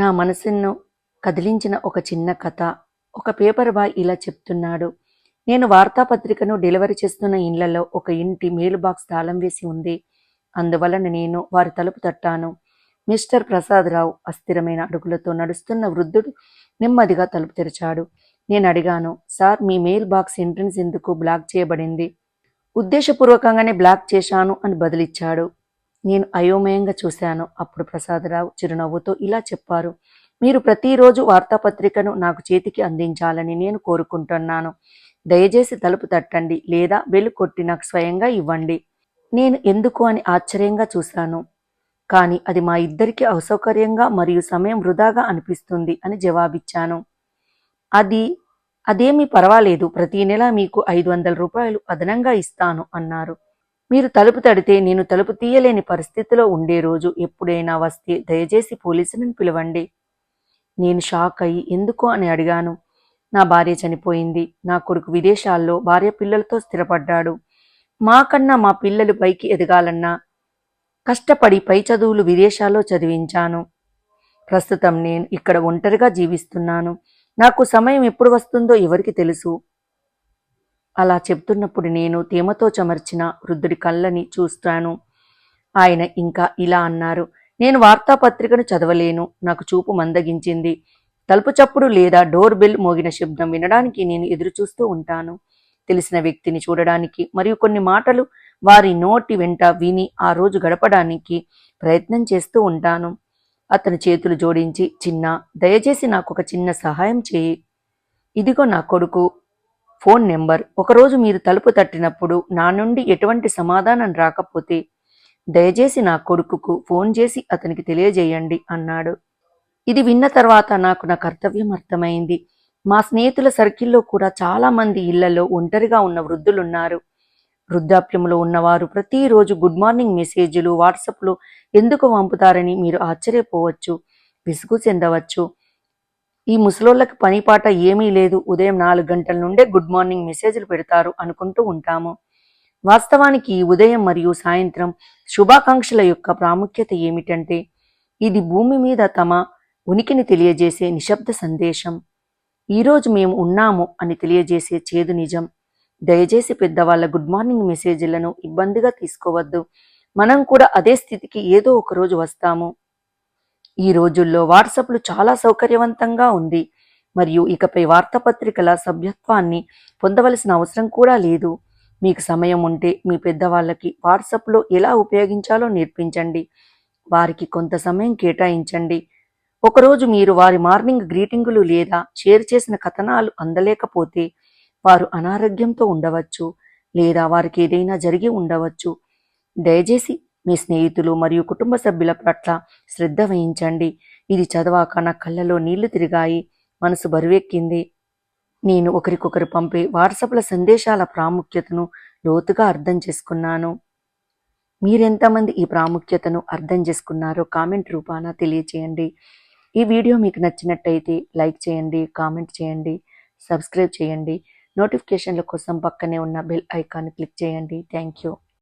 నా మనసును కదిలించిన ఒక చిన్న కథ. ఒక పేపర్ బాయ్ ఇలా చెప్తున్నాడు. నేను వార్తాపత్రికను డెలివరీ చేస్తున్న ఇండ్లలో ఒక ఇంటి మేలు బాక్స్ తాళం వేసి ఉంది. అందువలన నేను వారి తలుపు తట్టాను. మిస్టర్ ప్రసాదరావు అస్థిరమైన అడుగులతో నడుస్తున్న వృద్ధుడు నెమ్మదిగా తలుపు తెరిచాడు. నేను అడిగాను సార్ మీ మెయిల్ బాక్స్ ఎంట్రన్స్ ఎందుకు బ్లాక్ చేయబడింది? ఉద్దేశపూర్వకంగానే బ్లాక్ చేశాను అని బదిలిచ్చాడు. నేను అయోమయంగా చూశాను. అప్పుడు ప్రసాదరావు చిరునవ్వుతో ఇలా చెప్పారు. మీరు ప్రతిరోజు వార్తాపత్రికను నాకు చేతికి అందించాలని నేను కోరుకుంటున్నాను. దయచేసి తలుపు తట్టండి లేదా వెలు కొట్టి నాకు స్వయంగా ఇవ్వండి. నేను ఎందుకు అని ఆశ్చర్యంగా చూశాను. కానీ అది మా ఇద్దరికి అసౌకర్యంగా మరియు సమయం వృధాగా అనిపిస్తుంది అని జవాబిచ్చాను. అది అదేమీ పర్వాలేదు. ప్రతి నెల మీకు ఐదు వందల రూపాయలు అదనంగా ఇస్తాను అన్నారు. మీరు తలుపు తడితే నేను తలుపు తీయలేని పరిస్థితిలో ఉండే రోజు ఎప్పుడైనా వస్తే దయచేసి పోలీసులను పిలవండి. నేను షాక్ అయ్యి ఎందుకు అని అడిగాను. నా భార్య చనిపోయింది. నా కొడుకు విదేశాల్లో భార్య పిల్లలతో స్థిరపడ్డాడు. మాకన్నా మా పిల్లలు పైకి ఎదగాలన్నా కష్టపడి పై చదువులు విదేశాల్లో చదివించాను. ప్రస్తుతం నేను ఇక్కడ ఒంటరిగా జీవిస్తున్నాను. నాకు సమయం ఎప్పుడు వస్తుందో ఎవరికి తెలుసు. అలా చెప్తున్నప్పుడు నేను తేమతో చమర్చిన వృద్ధుడి కళ్ళని చూస్తాను. ఆయన ఇంకా ఇలా అన్నారు నేను వార్తాపత్రికను చదవలేను నాకు చూపు మందగించింది. తలుపు చప్పుడు లేదా డోర్ బెల్ మోగిన శబ్దం వినడానికి నేను ఎదురుచూస్తూ ఉంటాను. తెలిసిన వ్యక్తిని చూడడానికి మరియు కొన్ని మాటలు వారి నోటి వెంట విని ఆ రోజు గడపడానికి ప్రయత్నం చేస్తూ ఉంటాను. అతని చేతులు జోడించి చిన్న దయచేసి నాకు ఒక చిన్న సహాయం చేయి. ఇదిగో నా కొడుకు ఫోన్ నెంబర్ ఒకరోజు మీరు తలుపు తట్టినప్పుడు నా నుండి ఎటువంటి సమాధానం రాకపోతే దయచేసి నా కొడుకుకు ఫోన్ చేసి అతనికి తెలియజేయండి అన్నాడు. ఇది విన్న తర్వాత నాకు నా కర్తవ్యం అర్థమైంది. మా స్నేహితుల సర్కిల్లో కూడా చాలా మంది ఇళ్ళలో ఒంటరిగా ఉన్న వృద్ధులున్నారు. వృద్ధాప్యంలో ఉన్నవారు ప్రతిరోజు గుడ్ మార్నింగ్ మెసేజ్లు వాట్సాప్లు ఎందుకు పంపుతారని మీరు ఆశ్చర్యపోవచ్చు విసుగు చెందవచ్చు. ఈ ముసలోళ్ళకి పనిపాట ఏమీ లేదు. ఉదయం నాలుగు గంటల నుండే గుడ్ మార్నింగ్ మెసేజ్లు పెడతారు అనుకుంటూ ఉంటాము. వాస్తవానికి ఈ ఉదయం మరియు సాయంత్రం శుభాకాంక్షల యొక్క ప్రాముఖ్యత ఏమిటంటే ఇది భూమి మీద తమ ఉనికిని తెలియజేసే నిశ్శబ్ద సందేశం. ఈరోజు మేము ఉన్నాము అని తెలియజేసే చేదు నిజం. దయచేసి పెద్దవాళ్ళ గుడ్ మార్నింగ్ మెసేజ్లను ఇబ్బందిగా తీసుకోవద్దు. మనం కూడా అదే స్థితికి ఏదో ఒక రోజు వస్తాము. ఈ రోజుల్లో వాట్సాప్లు చాలా సౌకర్యవంతంగా ఉంది. మరియు ఇకపై వార్తాపత్రికల సభ్యత్వాన్ని పొందవలసిన అవసరం కూడా లేదు. మీకు సమయం ఉంటే మీ పెద్దవాళ్ళకి వాట్సాప్లో ఎలా ఉపయోగించాలో నేర్పించండి. వారికి కొంత సమయం కేటాయించండి. ఒకరోజు మీరు వారి మార్నింగ్ గ్రీటింగులు లేదా షేర్ చేసిన కథనాలు అందలేకపోతే వారు అనారోగ్యంతో ఉండవచ్చు లేదా వారికి ఏదైనా జరిగి ఉండవచ్చు. దయచేసి మీ స్నేహితులు మరియు కుటుంబ సభ్యుల పట్ల శ్రద్ధ వహించండి. ఇది చదవాక నా కళ్ళలో నీళ్ళు తిరిగాయి. మనసు బరువెక్కింది. నేను ఒకరికొకరు పంపే వాట్సాప్ల సందేశాల ప్రాముఖ్యతను లోతుగా అర్థం చేసుకున్నాను. మీరెంతమంది ఈ ప్రాముఖ్యతను అర్థం చేసుకున్నారో కామెంట్ రూపాన తెలియచేయండి. ఈ వీడియో మీకు నచ్చినట్టయితే లైక్ చేయండి కామెంట్ చేయండి సబ్స్క్రైబ్ చేయండి. నోటిఫికేషన్ల కోసం పక్కనే ఉన్న బెల్ ఐకాన్ క్లిక్ చేయండి. Thank you.